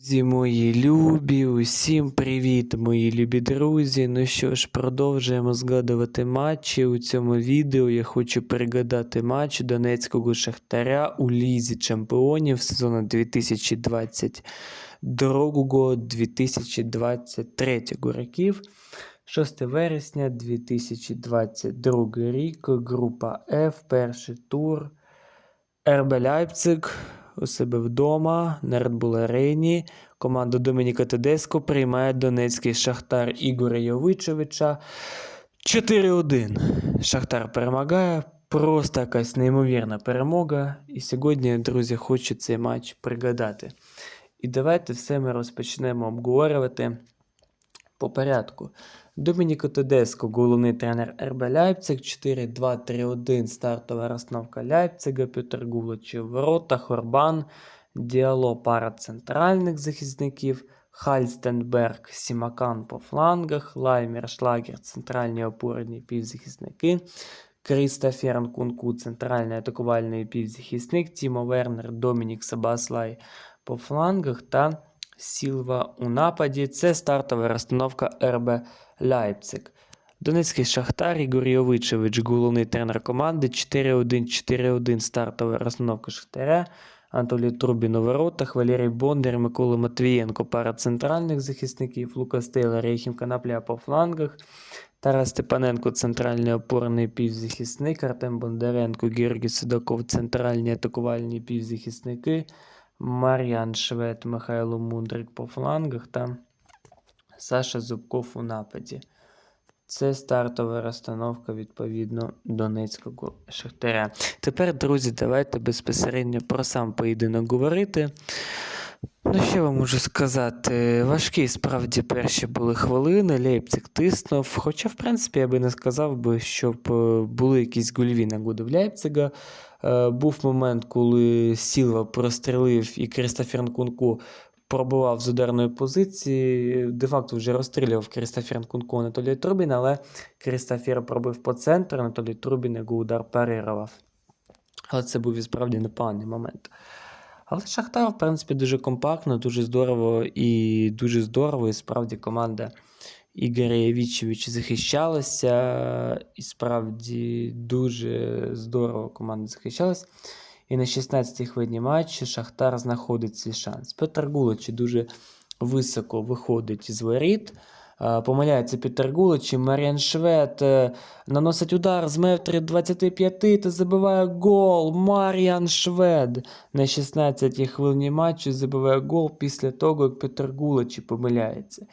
Друзі мої любі, усім привіт, мої любі друзі. Ну що ж, продовжуємо згадувати матчі. У цьому відео я хочу пригадати матч Донецького Шахтаря у Лізі Чемпіонів сезону 2022-2023 років. 6 вересня 2022 рік, група F, перший тур. РБ Ляйпциг у себе вдома на Red Bull Арені. Команда Домініка Тедеско приймає Донецький Шахтар Ігоря Йовичевича 4-1. Шахтар перемагає. Просто якась неймовірна перемога. І сьогодні, друзі, хочу цей матч пригадати. І давайте все ми розпочнемо обговорювати по порядку. Домініко Тедеско, головний тренер РБ Ляйпциг, 4-2-3-1, стартова розстановка Ляйпцига, Петр Гулачів в воротах, Орбан, Діало пара центральних захисників, Хальстенберг, Сімакан по флангах, Лаймер, Шлагер, центральні опорні півзахисники, Крістофер Нкунку, центральний атакувальний півзахисник, Тімо Вернер, Домінік Сабаслай по флангах та Сілва у нападі. Це стартова розстановка РБ Ляйпциг. Донецький Шахтар Ігор Йовичевич, головний тренер команди. 4-1-4-1 стартова розстановка Шахтаря. Анатолій Трубін у воротах, Валерій Бондар, Микола Матвієнко, пара центральних захисників, Лукас Тейлор, Єхім Канапля по флангах. Тарас Степаненко, центральний опорний півзахисник, Артем Бондаренко, Георгій Судаков, центральні атакувальні півзахисники, Мар'ян Швед, Михайло Мундрик по флангах та Саша Зубков у нападі. Це стартова розстановка відповідно Донецького Шахтаря. Тепер, друзі, давайте безпосередньо про сам поєдинок говорити. Ну, що вам можу сказати? Важкі справді перші були хвилини, Лейпциг тиснув. Хоча, в принципі, я би не сказав би, щоб е, були якісь гольові нагоди в Лейпцига. Е, Був момент, коли Сілва прострелив і Крістофер Нкунку пробував з ударної позиції. Де-факто вже розстрілював Крістофер Нкунку Анатолій Трубін, але Крістофер пробив по центру, Анатолій Трубін його удар парирував. Але це був і справді непоганий момент. Але Шахтар, в принципі, дуже компактно, дуже здорово і дуже здорово. І справді команда Ігоря Явічевича захищалася. І справді дуже здорово команда захищалась. І на 16-й хвилині матчу Шахтар знаходить свій шанс. Петр Гулич дуже високо виходить із воріт. Е, Помиляється Петер Гулич, і Маріан Швед е, наносить удар з метрів 25 та забиває гол. Маріан Швед на 16-й хвилині матчу забиває гол після того, як Петер Гулич помиляється.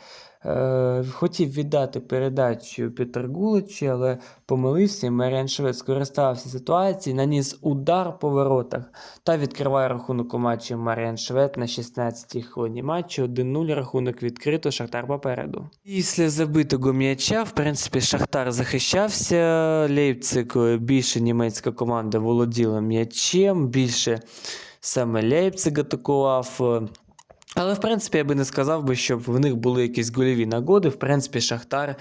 Е, Хотів віддати передачу Петер Гуличу, але помилився. Маріан Швед скористався ситуацією, наніс удар по воротах та відкриває рахунок у матчі Маріан Швед на 16-й хвилині матчу. 1-0 рахунок відкрито, Шахтар попереду. Після забитого м'яча, в принципі, Шахтар захищався. Лейпциг е, більше німецька команда володіла м'ячем, більше саме Лейпциг атакував. е, але, в принципі, я би не сказав би, щоб в них були якісь гольові нагоди. В принципі, Шахтар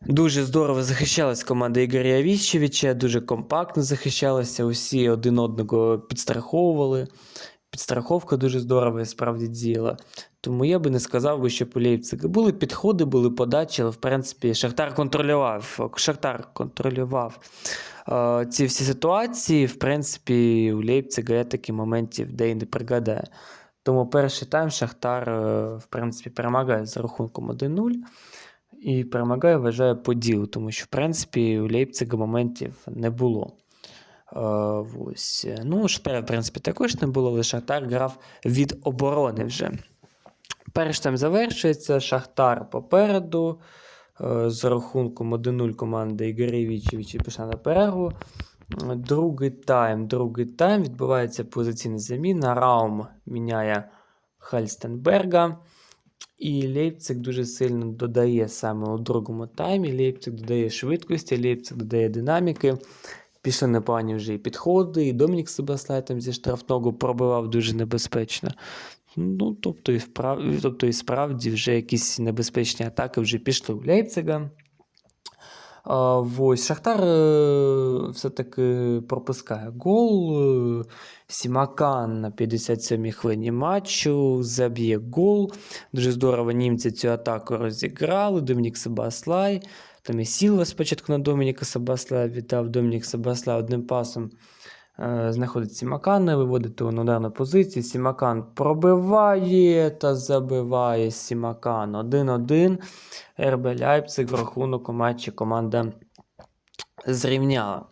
дуже здорово захищалась команда Ігоря Явіщевича, дуже компактно захищалася, усі один одного підстраховували. Підстраховка дуже здорово і справді діяла. Тому я би не сказав би, що Лейпцига були підходи, були подачі, але в принципі Шахтар контролював. Шахтар контролював е, ці всі ситуації. В принципі, у Лейпцига я таких моментів де і не пригадаю. Тому перший тайм Шахтар, е, в принципі, перемагає за рахунком 1-0 і перемагає, вважаю, по ділу, тому що, в принципі, у Лейпцига моментів не було. Е, ось. Ну, у Шахтаря, в принципі, також не було, але Шахтар грав від оборони вже. Перший тайм завершується, Шахтар попереду. Е, з рахунком 1-0 команда Ігоря Вічевича пішла на перерву. Другий тайм. Другий тайм відбувається позиційна заміна. Раум міняє Хальстенберга. І Лейпциг дуже сильно додає саме у другому таймі. Лейпциг додає швидкості, Лейпциг додає динаміки. Пішли непогані вже і підходи, і Домінік Себаслай там зі штрафного пробивав дуже небезпечно. Ну, тобто, і вправ... тобто, і справді вже якісь небезпечні атаки вже пішли у Лейпцига. А, ось Шахтар е, все-таки пропускає гол. Сімакан на 57-й хвилині матчу заб'є гол. Дуже здорово німці цю атаку розіграли. Домінік Себаслай. Там і Сілва спочатку на Домініка Сабасла віддав. Домінік Сабасла одним пасом е, знаходить Сімакана, виводить його на ударну позицію. Сімакан пробиває та забиває Сімакан 1-1. РБ Ляйпциг в рахунок у матчі команда зрівняла.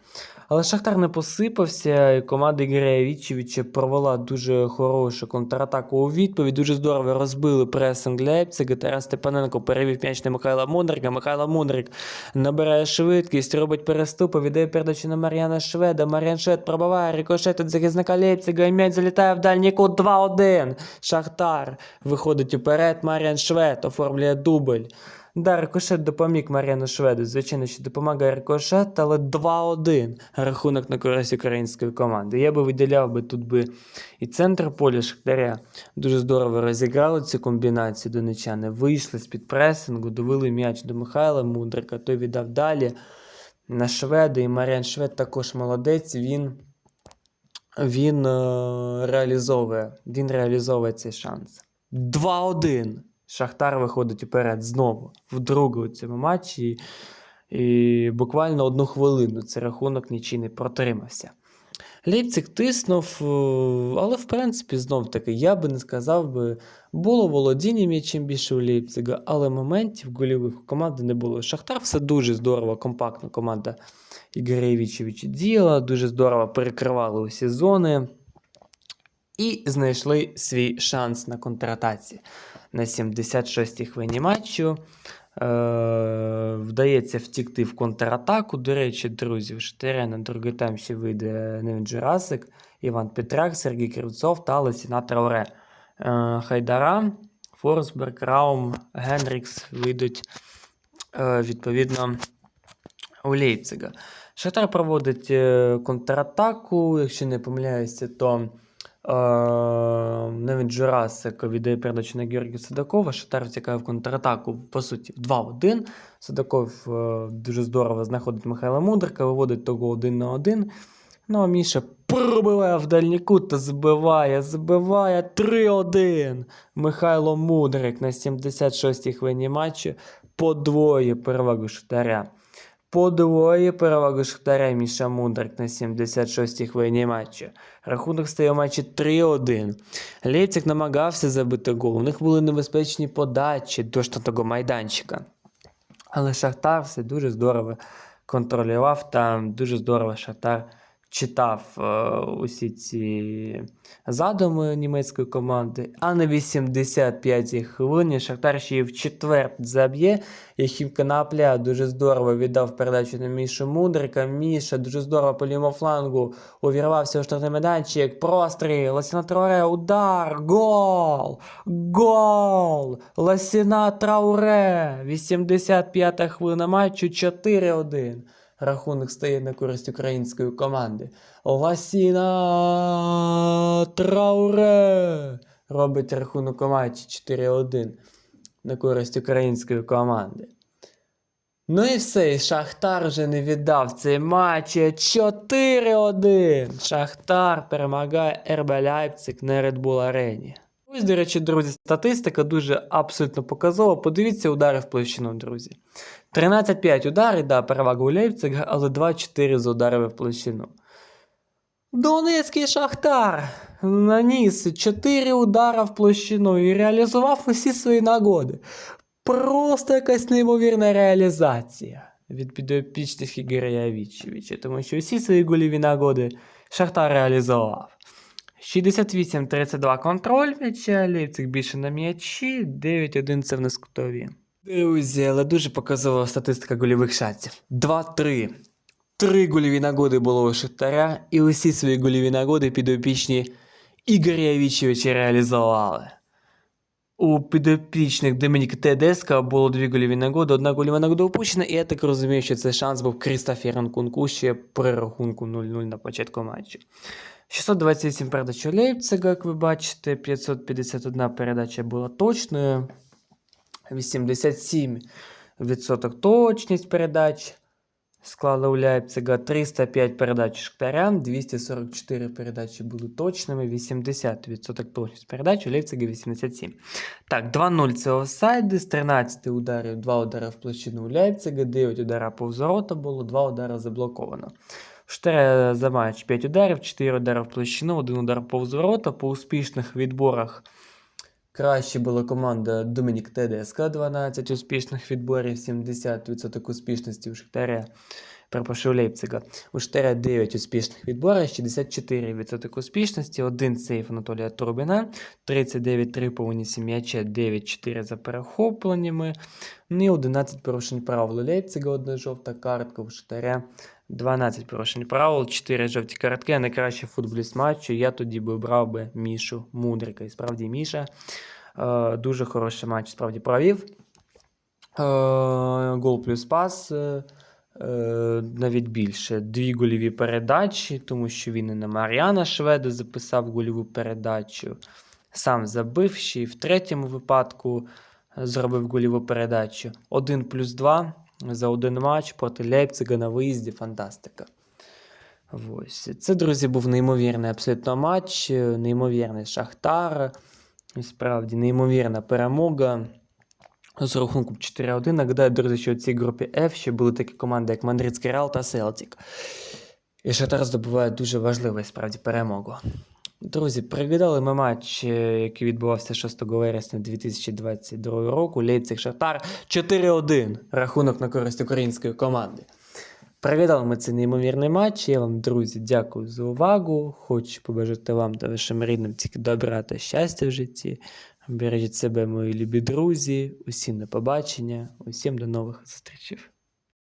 Але Шахтар не посипався, і команда Ігоря Вічевича провела дуже хорошу контратаку у відповідь. Дуже здорово розбили пресинг Лейпцига. Тарас Степаненко перевів м'яч на Михайла Мудрика. Михайло Мудрик набирає швидкість, робить переступи, віддає передачу на Мар'яна Шведа. Мар'ян Швед пробиває рикошет від захисника Лейпцига, і м'яч залітає в дальній кут 2-1. Шахтар виходить уперед. Мар'ян Швед оформлює дубль. Да, рикошет допоміг Мар'яну Шведу. Звичайно, що допомагає рикошет, але 2-1 рахунок на користь української команди. Я би виділяв би тут би і центр поля Шахтаря. Дуже здорово розіграли цю комбінацію донечани. Вийшли з-під пресингу, довели м'яч до Михайла Мудрика, той віддав далі на Шведа. І Мар'ян Швед також молодець. Він, він е, реалізовує, він реалізовує цей шанс. 2-1. Шахтар виходить уперед знову вдруге у цьому матчі. І, буквально одну хвилину цей рахунок нічий не протримався. Лейпциг тиснув, е, але в принципі знов таки я би не сказав би, було володіння м'ячем більше у Лейпцига, але моментів гольових у команди не було. Шахтар все дуже здорово, компактно команда Ігоря Івічевича діяла, дуже здорово перекривали усі зони і знайшли свій шанс на контратаці. На 76-й хвилині матчу е, вдається втікти в контратаку. До речі, друзі, в Штиря на другий тайм ще вийде Невін Джурасик, Іван Петрак, Сергій Кривцов та Лесіна Трауре. Е, Хайдара, Форсберг, Раум, Генрікс вийдуть е, відповідно у Лейпцига. Шахтар проводить е, контратаку, якщо не помиляюся, то навіть Джурасик віддає передачу на Георгія Садакова. Шахтар втікає в контратаку, по суті, в 2-1. Садаков е, дуже здорово знаходить Михайла Мудрика, виводить того 1 на 1. Ну, а Міша пробиває в дальній кут та збиває, збиває 3-1. Михайло Мудрик на 76-й хвилині матчу подвоє перевагу Шахтаря. Подвоє перевагу Шахтаря Міша Мудрик на 76-й хвилині матчу. Рахунок стає у матчі 3-1. Лейпциг намагався забити гол. У них були небезпечні подачі до штатного майданчика. Але Шахтар все дуже здорово контролював та дуже здорово Шахтар читав е, усі ці задуми німецької команди. А на 85-й хвилині Шахтар ще й в четверть заб'є. Яхів Канапля дуже здорово віддав передачу на Мішу Мудрика. Міша дуже здорово по лівому флангу увірвався у штрафний майданчик. Простріл, Ласіна Трауре, удар, гол! Гол! Ласіна Трауре! 85-та хвилина матчу 4-1. Рахунок стає на користь української команди. Ласіна Трауре робить рахунок у матчі 4-1 на користь української команди. Ну і все, і Шахтар вже не віддав цей матч 4-1. Шахтар перемагає РБ Ляйпциг на Red Bull Арені. Ось, до речі, друзі, статистика дуже абсолютно показова. Подивіться удари в площину, друзі. 13-5 удари, да, перевага у Лейпцига, але 2-4 з ударами в площину. Донецький Шахтар наніс 4 удара в площину і реалізував усі свої нагоди. Просто якась неймовірна реалізація від підопічних Ігоря Вічевича, тому що усі свої гольові нагоди Шахтар реалізував. 68-32 контроль м'яча, Лейпциг більше на м'ячі, 9-1 це в нас кутові. Друзі, але дуже показова статистика гольових шансів. 2-3. Три гольові нагоди було у Шахтаря, і усі свої гольові нагоди підопічні Ігоря Вічевича реалізували. У підопічних Домініка Тедеска було дві гольові нагоди, одна гольова нагода упущена, і я так розумію, що цей шанс був Крістоферен Кунку ще при рахунку 0-0 на початку матчу. 628 передач у Лейпцига, як ви бачите, 551 передача була точною, 87% точність передач. Склали у Лейпцига 305 передач Шахтаря, 244 передачі були точними, 80% точність передач, у Лейпцига 87. Так, 2-0 це офсайди, з 13 ударів, 2 удари в площину у Лейпцига, 9 ударів повз ворота було, 2 удари заблоковано. У за матч 5 ударів, 4 удари в площину, 1 удар повз ворота. По успішних відборах краще була команда Домінік Тедеска, 12 успішних відборів, 70% успішності у Шахтаря. Перепрошую, Лейпцига. У Шахтаря 9 успішних відборів, 64% успішності, 1 сейф Анатолія Турбіна, 39 триповані м'яча, 9-4 за перехопленнями, ну і 11 порушень правил Лейпцига, одна жовта картка, у Шахтаря 12 порушень правил, 4 жовті картки, найкращий футболіст матчу. Я тоді би брав би Мішу Мудрика. І справді Міша е, дуже хороший матч справді провів. Е, гол плюс пас. Е, е, навіть більше. Дві гольові передачі, тому що він і на Мар'яна Шведа записав гольову передачу. Сам забив ще й в третьому випадку зробив гольову передачу. 1 плюс 2 за один матч проти Лейпцига на виїзді. Фантастика. Ось. Це, друзі, був неймовірний абсолютно матч, неймовірний Шахтар. Справді, неймовірна перемога. З рахунком 4-1. Нагадаю, друзі, що у цій групі F ще були такі команди, як Мандридський Реал та Селтік. І Шахтар здобуває дуже важливу справді перемогу. Друзі, пригадали ми матч, е, який відбувався 6 вересня 2022 року. Лейпциг Шахтар 4-1. Рахунок на користь української команди. Пригадали ми цей неймовірний матч. Я вам, друзі, дякую за увагу. Хочу побажати вам та вашим рідним тільки добра та щастя в житті. Бережіть себе, мої любі друзі. Усім на побачення, усім до нових зустрічей.